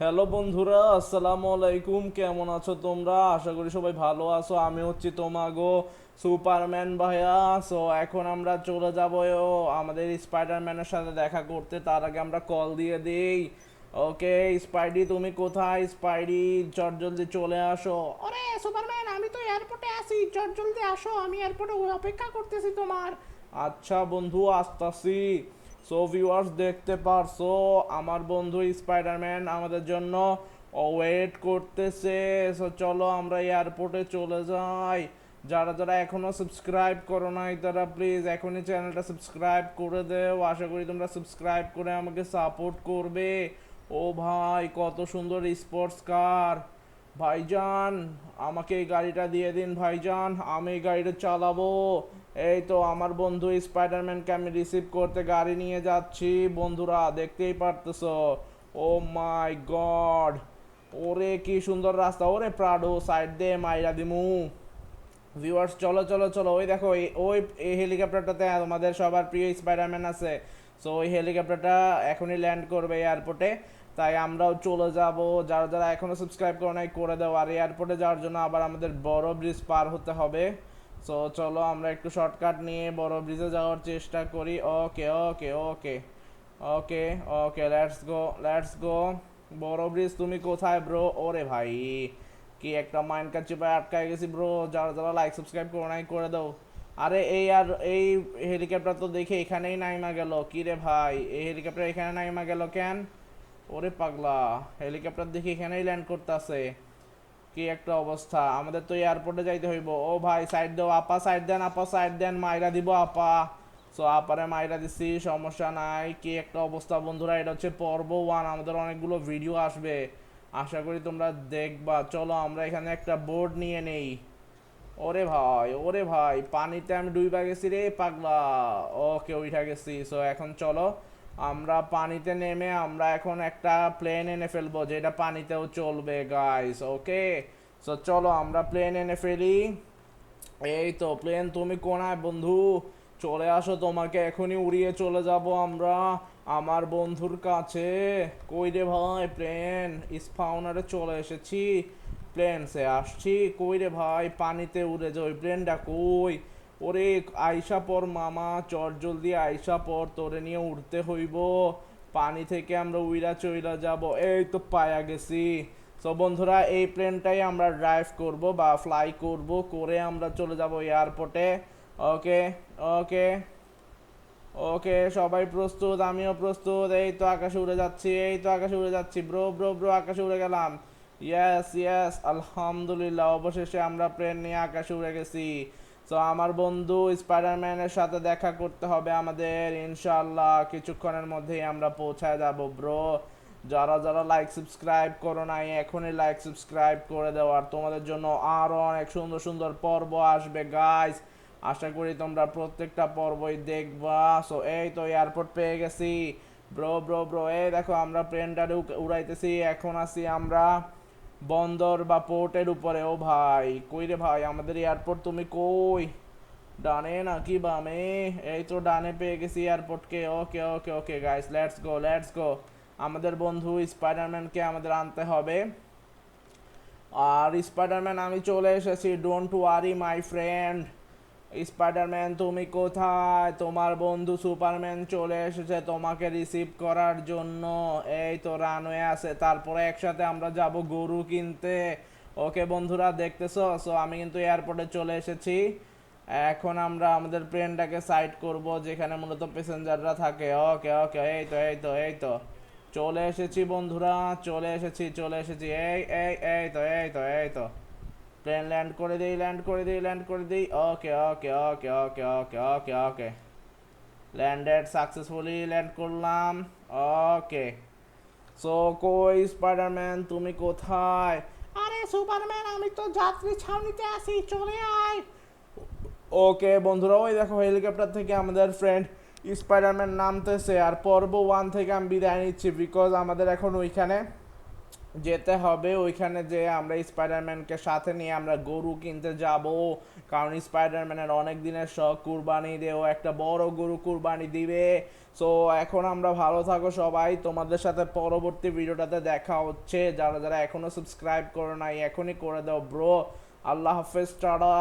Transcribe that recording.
Hello বন্ধুরা, আসসালামু আলাইকুম। কেমন আছো তোমরা? আশা করি সবাই ভালো আছো। আমি হচ্ছি তোমাগো সুপারম্যান ভাইয়া। সো এখন আমরা চলে যাব আমাদের স্পাইডারম্যানের সাথে দেখা করতে। তার আগে আমরা কল দিয়ে দিই। ওকে স্পাইডি তুমি কোথায়? স্পাইডি চট জলদি চলে আসো। ওরে সুপারম্যান, আমি তো এয়ারপোর্টে আছি। চট জলদি আসো, আমি এয়ারপোর্টে অপেক্ষা করতেছি তোমার। আচ্ছা বন্ধু, আসতাছি। সো ভিউয়ার্স দেখতে পারছ, আমার বন্ধু স্পাইডারম্যান আমাদের জন্য ওয়েট করতেছে। সো চলো আমরা এয়ারপোর্টে চলে যাই। যারা যারা এখনও সাবস্ক্রাইব করো নাই, তারা প্লিজ এখনই চ্যানেলটা সাবস্ক্রাইব করে দেও। আশা করি তোমরা সাবস্ক্রাইব করে আমাকে সাপোর্ট করবে। ও ভাই, কত সুন্দর স্পোর্টস কার ভাইজান, আমাকে এই গাড়িটা দিয়ে দিন ভাইজান, আমি গাড়িটা চালাবো। এই তো আমার বন্ধু স্পাইডারম্যানকে আমি রিসিভ করতে গাড়ি নিয়ে যাচ্ছি। বন্ধুরা, দেখতেই পারতেছো। ও মাই গড, ওরে কি সুন্দর রাস্তা। ওরে প্রাডো সাইড দে মাইরা দিমু। ভিউয়ার্স চলো চলো চলো। ওই দেখো ওই, এই হেলিকপ্টারটাতে আমাদের সবার প্রিয় স্পাইডারম্যান আছে। সো ওই হেলিকপ্টারটা এখনই ল্যান্ড করবে এয়ারপোর্টে তাই আমরাও চলে যাব। যারা যারা এখনও সাবস্ক্রাইব করে নাই, করে দাও। আর এয়ারপোর্টে যাওয়ার জন্য আবার আমাদের বড় ব্রিজ পার হতে হবে। সো চলো আমরা একটু শর্টকাট নিয়ে বড় ব্রিজে যাওয়ার চেষ্টা করি। ওকে okay okay okay okay let's go let's গো বড় ব্রিজ তুমি কোথায় ব্রো ওরে ভাই, কি একটা মাইন্ড কাছে পায়ে আটকায় গেছি ব্রো যারা যারা লাইক সাবস্ক্রাইব করে নাই, করে দাও। আরে এই আর এই হেলিকপ্টার তো দেখে এখানেই নাইমা গেল। কি রে ভাই, এই হেলিকপ্টার এখানে নাইমা গেল কেন? ওরে পাগলা, হেলিকপ্টার দেখে এখানেই ল্যান্ড করতেছে। কি একটা অবস্থা, আমাদের তো এয়ারপোর্টে যাইতে হইব। ও ভাই সাইড দাও, আপা সাইড দেন, আপা সাইড দেন, মাইরা দিব আপা। সো আপারে মাইরা দিচ্ছি সমস্যা নাই। কি একটা অবস্থা বন্ধুরা, এটা হচ্ছে পর্ব ওয়ান আমাদের অনেকগুলো ভিডিও আসবে। আশা করি তোমরা দেখবা। চলো, আমরা এখানে একটা বোর্ড নিয়ে নেই। ওরে ভাই ওরে ভাই, পানিতে আমি ডুইবা গেছি রে পাগলা। ওকে উঠা গেছি। সো এখন চলো আমরা পানিতে নেমে আমরা এখন একটা প্লেন এনে ফেলব, যেটা পানিতেও চলবে গাইস ওকে সো চলো আমরা প্লেন এনে ফেলি। এই তো প্লেন তুমি কোনায়, বন্ধু? চলে আসো তোমাকে, এখনই উড়িয়ে চলে যাব আমরা। আমার বন্ধুর কাছে। কই রে ভাই প্লেন স্পাউনারে চলে এসেছি। প্লেন সে আসছি। কই রে ভাই, পানিতে উড়ে যায় ওই প্লেনটা কই? ওরে আইসা পর মামা, চট জলদি আইসা পর, তোরে নিয়ে উঠতে হইব। পানি থেকে আমরা উইরা চইলা যাব। এই তো পায়া গেছি। সো বন্ধুরা, এই প্লেনটাই আমরা ড্রাইভ করব বা ফ্লাই করব, করে আমরা চলে যাব এয়ারপোর্টে। ওকে ওকে ওকে, সবাই প্রস্তুত, আমিও প্রস্তুত। এই তো আকাশে উড়ে যাচ্ছি, এই তো আকাশে উড়ে যাচ্ছি। ব্রো ব্রো ব্রো, আকাশে উড়ে গেলাম। ইয়েস ইয়েস আলহামদুলিল্লাহ, অবশেষে আমরা প্লেন নিয়ে আকাশে উড়ে গেছি। তো আমার বন্ধু স্পাইডারম্যানের সাথে দেখা করতে হবে আমাদের। ইনশাল্লাহ কিছুক্ষণের মধ্যেই আমরা পৌঁছায় যাব ব্রো যারা যারা লাইক সাবস্ক্রাইব করো নাই, এখনই লাইক সাবস্ক্রাইব করে দাও। আর তোমাদের জন্য আরও অনেক সুন্দর সুন্দর পর্ব আসবে গাইস আশা করি তোমরা প্রত্যেকটা পর্বই দেখবা। সো এই তো এয়ারপোর্ট পেয়ে গেছি। ব্রো ব্রো ব্রো এই দেখো আমরা প্লেনটা উড়াইতেছি। এখন আছি আমরা বন্দর বা পোর্টের উপরে। ও ভাই কই রে ভাই, আমাদের এয়ারপোর্ট তুমি কই? ডানে নাকি বামে? এই তো ডানে পেয়ে গেছি এয়ারপোর্টকে। Okay okay okay guys let's go let's go আমাদের বন্ধু স্পাইডারম্যানকে আমাদের আনতে হবে। আর স্পাইডারম্যান, আমি চলে এসেছি। Don't worry my friend Spiderman তুমি কোথায়? তোমার বন্ধু সুপারম্যান চলে এসেছে তোমাকে রিসিভ করার জন্য। এই তো রানওয়ে আছে, তারপরে একসাথে আমরা যাব গরু কিনতে। ওকে বন্ধুরা, দেখতেছো? সো আমি কিন্তু এয়ারপোর্টে চলে এসেছি। এখন আমরা আমাদের প্লেনটাকে সাইড করব, যেখানে মূলত প্যাসেঞ্জাররা থাকে। ওকে ওকে এই তো এই তো এই তো। চলে এসেছি বন্ধুরা, চলে এসেছি চলে এসেছি। এই এই এই তো এই তো এই তো। প্লেন ল্যান্ড করে দিই ল্যান্ড করে দিই ল্যান্ড করে দিই। Okay okay okay okay okay okay okay landed successfully land করলাম। ওকে সো কই স্পাইডারম্যান তুমি কোথায়? আরে সুপারম্যান আমি তো যাত্রী ছাউনিতে আছি, চলে আয়। ওকে বন্ধুরা, ওই দেখো হেলিকপ্টার থেকে আমাদের ফ্রেন্ড স্পাইডারম্যান নামতেছে। আর পর্ব ওয়ান থেকে আমি বিদায় নিচ্ছি বিকজ আমাদের এখন ওইখানে যেতে হবে, ওইখানে যে আমরা স্পাইডারম্যানকে সাথে নিয়ে আমরা গরু কিনতে যাব। কারণ স্পাইডারম্যানের অনেক দিনের শখ, কুরবানি দেও, একটা বড় গরু কুরবানি দিবে। সো এখন আমরা ভালো থাকো সবাই। তোমাদের সাথে পরবর্তী ভিডিওটাতে দেখা হচ্ছে। যারা যারা এখনও সাবস্ক্রাইব করো নাই, এখনই করে দাও ব্রো আল্লাহ হাফেজ, টাটা।